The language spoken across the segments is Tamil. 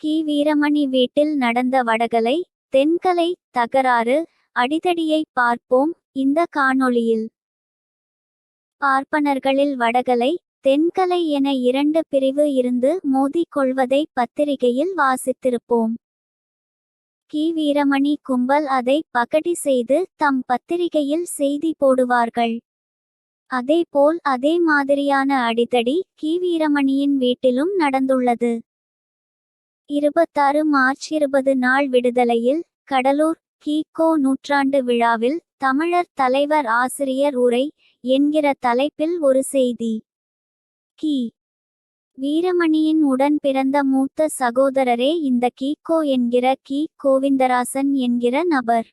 கி. வீரமணி வீட்டில் நடந்த வடகலை தென்கலை தகராறு அடிதடியை பார்ப்போம். இந்த காணொளியில் பார்ப்பனர்களில் வடகலை தென்கலை என இரண்டு பிரிவு இருந்து மோதிக் கொள்வதை பத்திரிகையில் வாசித்திருப்போம். கி. வீரமணி கும்பல் அதை பகடி செய்து தம் பத்திரிகையில் செய்தி போடுவார்கள். அதேபோல் அதே மாதிரியான அடிதடி கி. வீரமணியின் வீட்டிலும் நடந்துள்ளது. இருபத்தாறு மார்ச் இருபது நாள் விடுதலையில் கடலூர் கீகோ நூற்றாண்டு விழாவில் தமிழர் தலைவர் ஆசிரியர் உரை என்கிற தலைப்பில் ஒரு செய்தி. கி. வீரமணியின் உடன் பிறந்த மூத்த சகோதரரே இந்த கீகோ என்கிற கி. கோவிந்தராசன் என்கிற நபர்.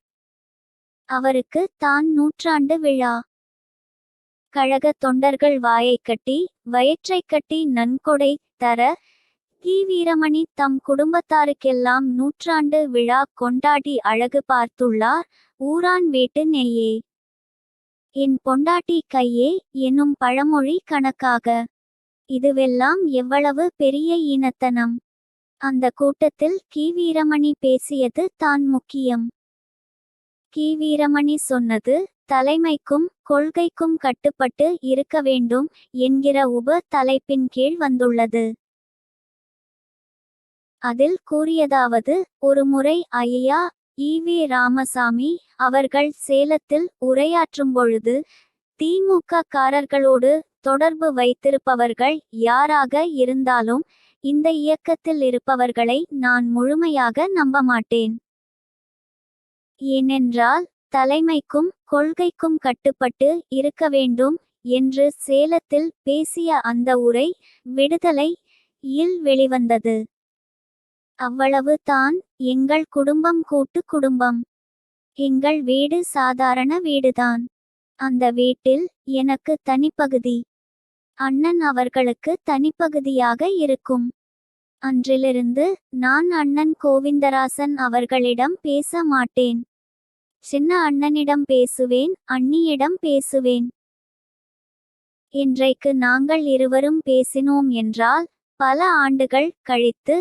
அவருக்கு தான் நூற்றாண்டு விழா. கழக தொண்டர்கள் வாயைக் கட்டி வயிற்றை கட்டி நன்கொடை தர கி வீரமணி தம் குடும்பத்தாருக்கெல்லாம் நூற்றாண்டு விழா கொண்டாடி அழகு பார்த்துள்ளார். ஊரான் வீட்டு நெய்யே. என் பொண்டாட்டி கையே என்னும் பழமொழி கணக்காக. இதுவெல்லாம் எவ்வளவு பெரிய ஈனத்தனம். அந்த கூட்டத்தில் கி வீரமணி பேசியது தான் முக்கியம். கி வீரமணி சொன்னது தலைமைக்கும் கொள்கைக்கும் கட்டுப்பட்டு இருக்க வேண்டும் என்கிற உப தலைப்பின் கீழ் வந்துள்ளது. அதில் கூறியதாவது ஒருமுறை ஐயா ஈவி ராமசாமி அவர்கள் சேலத்தில் உரையாற்றும் பொழுது திமுக காரர்களோடு தொடர்பு வைத்திருப்பவர்கள் யாராக இருந்தாலும் இந்த இயக்கத்தில் இருப்பவர்களை நான் முழுமையாக நம்ப மாட்டேன். ஏனென்றால் தலைமைக்கும் கொள்கைக்கும் கட்டுப்பட்டு இருக்க வேண்டும் என்று சேலத்தில் பேசிய அந்த உரை விடுதலை இல் வெளிவந்தது. அவ்வளவு தான் எங்கள் குடும்பம் கூட்டு குடும்பம். எங்கள் வீடு சாதாரண வீடுதான். அந்த வீட்டில் எனக்கு தனிப்பகுதி. அண்ணன் அவர்களுக்கு தனிப்பகுதியாக இருக்கும். அன்றிலிருந்து நான் அண்ணன் கோவிந்தராசன் அவர்களிடம் பேச மாட்டேன். சின்ன அண்ணனிடம் பேசுவேன் அண்ணியிடம் பேசுவேன். இன்றைக்கு நாங்கள் இருவரும் பேசினோம் என்றால் பல ஆண்டுகள் கழித்து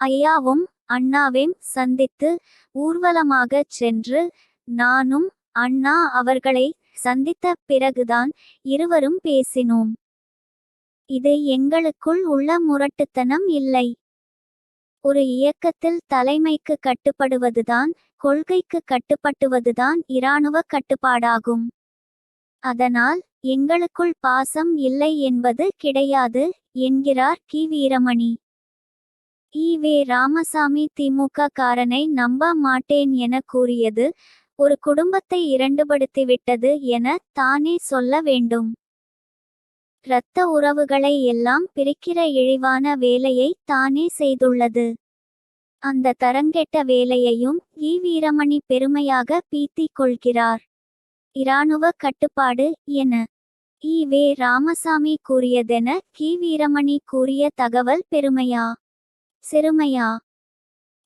ஐயாவும் அண்ணாவையும் சந்தித்து ஊர்வலமாகச் சென்று நானும் அண்ணா அவர்களை சந்தித்த பிறகுதான் இருவரும் பேசினோம். இது எங்களுக்குள் உள்ள முரட்டுத்தனம் இல்லை. ஒரு இயக்கத்தில் தலைமைக்கு கட்டுப்படுவதுதான் கொள்கைக்கு கட்டுப்பட்டுவதுதான் இராணுவ கட்டுப்பாடாகும். அதனால் எங்களுக்குள் பாசம் இல்லை என்பது கிடையாது என்கிறார் கி. வீரமணி. ஈவே வே ராமசாமி திமுக காரனை நம்ப மாட்டேன் என கூறியது ஒரு குடும்பத்தை இரண்டுபடுத்திவிட்டது என தானே சொல்ல வேண்டும். இரத்த உறவுகளை எல்லாம் பிரிக்கிற இழிவான வேலையை தானே செய்துள்ளது. அந்த தரங்கெட்ட வேலையையும் ஈ வீரமணி பெருமையாக பீத்திக் கொள்கிறார். இராணுவ கட்டுப்பாடு என. ஈ. வே. ராமசாமி கூறியதென கி. வீரமணி கூறிய தகவல் பெருமையா? சிறுமையா?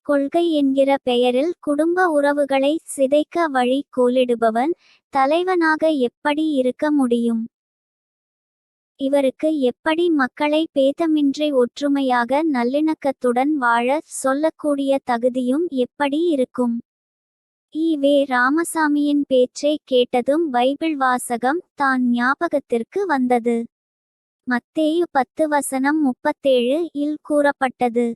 கொள்கை என்கிற பெயரில் குடும்ப உறவுகளை சிதைக்க வழி கோலிடுபவன் தலைவனாக எப்படி இருக்க முடியும்? இவருக்கு எப்படி மக்களை பேதமின்றி ஒற்றுமையாக நல்லிணக்கத்துடன் வாழ சொல்லக்கூடிய தகுதியும் எப்படி இருக்கும்? ஈ வே. ராமசாமியின் பேச்சை கேட்டதும் பைபிள் வாசகம் தான் ஞாபகத்திற்கு வந்தது. மத்தேயு பத்து வசனம் முப்பத்தேழு இல் கூறப்பட்டது.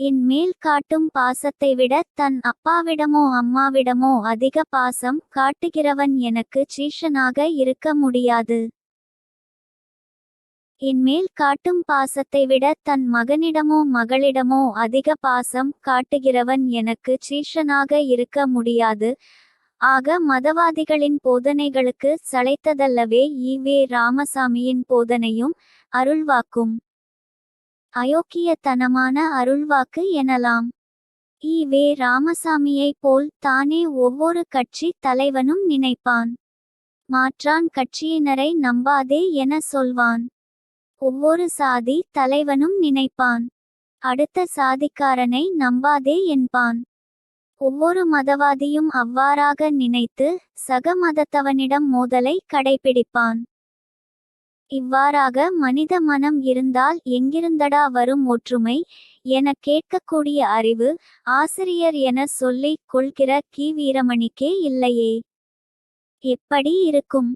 என் மேல் காட்டும் பாசத்தை விட தன் அப்பாவிடமோ அம்மாவிடமோ அதிக பாசம் காட்டுகிறவன் எனக்கு சீஷனாக இருக்க முடியாது. என் மேல் காட்டும் பாசத்தை விட தன் மகனிடமோ மகளிடமோ அதிக பாசம் காட்டுகிறவன் எனக்கு சீஷனாக இருக்க முடியாது. ஆக மதவாதிகளின் போதனைகளுக்கு சளைத்ததல்லவே ஈவே ராமசாமியின் போதனையும் அருள்வாக்கும். அயோக்கியத்தனமான அருள்வாக்கு எனலாம். ஈ வே. ராமசாமியைப் போல் தானே ஒவ்வொரு கட்சி தலைவனும் நினைப்பான். மாற்றான் கட்சியினரை நம்பாதே என சொல்வான். ஒவ்வொரு சாதி தலைவனும் நினைப்பான். அடுத்த சாதிக்காரனை நம்பாதே என்பான். ஒவ்வொரு மதவாதியும் அவ்வாறாக நினைத்து சக மதத்தவனிடம் மோதலை கடைபிடிப்பான். இவ்வாறாக மனித மனம் இருந்தால் எங்கிருந்தடா வரும் ஒற்றுமை? எனக் கேட்கக்கூடிய அறிவு ஆசிரியர் என சொல்லிக் கொள்கிற கி. வீரமணிக்கே இல்லையே. எப்படி இருக்கும்?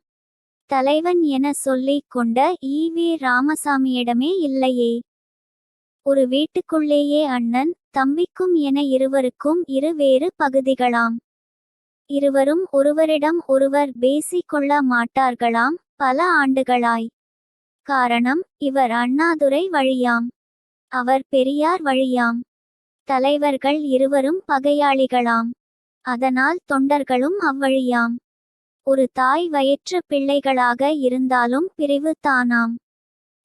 தலைவன் என சொல்லிக் கொண்ட ஈ வி. ராமசாமியிடமே இல்லையே. ஒரு வீட்டுக்குள்ளேயே அண்ணன் தம்பிக்கும் என இருவருக்கும் இரு வேறு பகுதிகளாம். இருவரும் ஒருவரிடம் ஒருவர் பேசிக் கொள்ள மாட்டார்களாம் பல ஆண்டுகளாய். காரணம் இவர் அண்ணாதுரை வழியாம். அவர் பெரியார் வழியாம். தலைவர்கள் இருவரும் பகையாளிகளாம். அதனால் தொண்டர்களும் அவ்வழியாம். ஒரு தாய் வயிற்று பிள்ளைகளாக இருந்தாலும் பிரிவு தானாம்.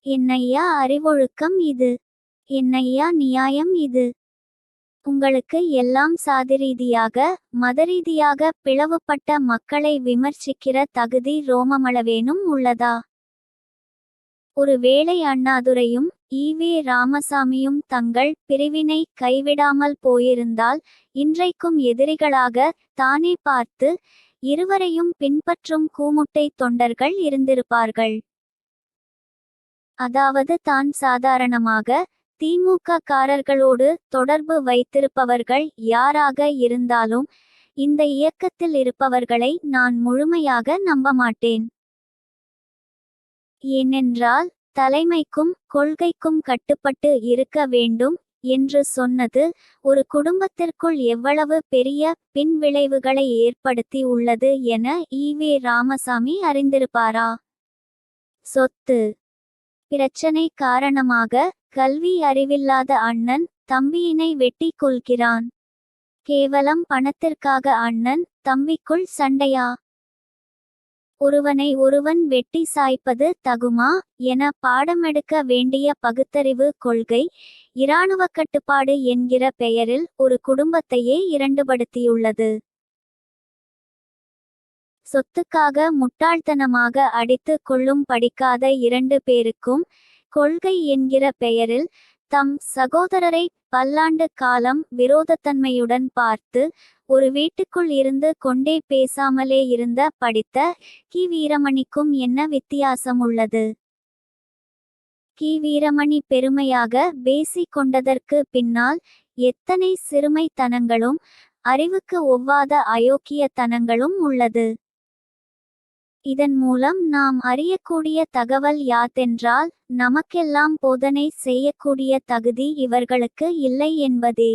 என்னையா அறிவொழுக்கம் இது? என்னையா நியாயம் இது? உங்களுக்கு எல்லாம் சாதிரீதியாக மதரீதியாக பிளவுபட்ட மக்களை விமர்சிக்கிற தகுதி ரோமமளவேனும் உள்ளதா? ஒருவேளை அண்ணாதுரையும் ஈவே ராமசாமியும் தங்கள் பிரிவினை கைவிடாமல் போயிருந்தால் இன்றைக்கும் எதிரிகளாக தானே பார்த்து இருவரையும் பின்பற்றும் கூமுட்டை தொண்டர்கள் இருந்திருப்பார்கள். அதாவது தான் சாதாரணமாக திமுக காரர்களோடு தொடர்பு வைத்திருப்பவர்கள் யாராக இருந்தாலும் இந்த இயக்கத்தில் இருப்பவர்களை நான் முழுமையாக நம்ப மாட்டேன் ஏனென்றால் தலைமைக்கும் கொள்கைக்கும் கட்டுப்பட்டு இருக்க வேண்டும் என்று சொன்னது ஒரு குடும்பத்திற்குள் எவ்வளவு பெரிய பின்விளைவுகளை ஏற்படுத்தி உள்ளது என ஈவே ராமசாமி அறிந்திருப்பாரா? சொத்து. பிரச்சனை காரணமாக கல்வி அறிவில்லாத அண்ணன் தம்பியினை வெட்டி கொள்கிறான் கேவலம் பணத்திற்காக அண்ணன் தம்பிக்குள் சண்டையா? ஒருவனை ஒருவன் வெட்டி சாய்ப்பது தகுமா? என பாடமெடுக்க வேண்டிய பகுத்தறிவு கொள்கை இராணுவ கட்டுப்பாடு என்கிற பெயரில் ஒரு குடும்பத்தையே இரண்டுபடுத்தியுள்ளது. சொத்துக்காக முட்டாள்தனமாக அடித்து கொள்ளும் படிக்காத இரண்டு பேருக்கும் கொள்கை என்கிற பெயரில் தம் சகோதரரை பல்லாண்டு காலம் விரோதத்தன்மையுடன் பார்த்து ஒரு வீட்டுக்குள் இருந்து கொண்டே பேசாமலே இருந்த படித்த கி. வீரமணிக்கும் என்ன வித்தியாசம் உள்ளது கி. வீரமணி பெருமையாக பேசிக் கொண்டதற்கு பின்னால் எத்தனை சிறுமைத்தனங்களும் அறிவுக்கு ஒவ்வாத அயோக்கியத்தனங்களும் உள்ளது. இதன் மூலம் நாம் அறியக்கூடிய தகவல் யாதென்றால் நமக்கெல்லாம் போதனை செய்யக்கூடிய தகுதி இவர்களுக்கு இல்லை என்பதே.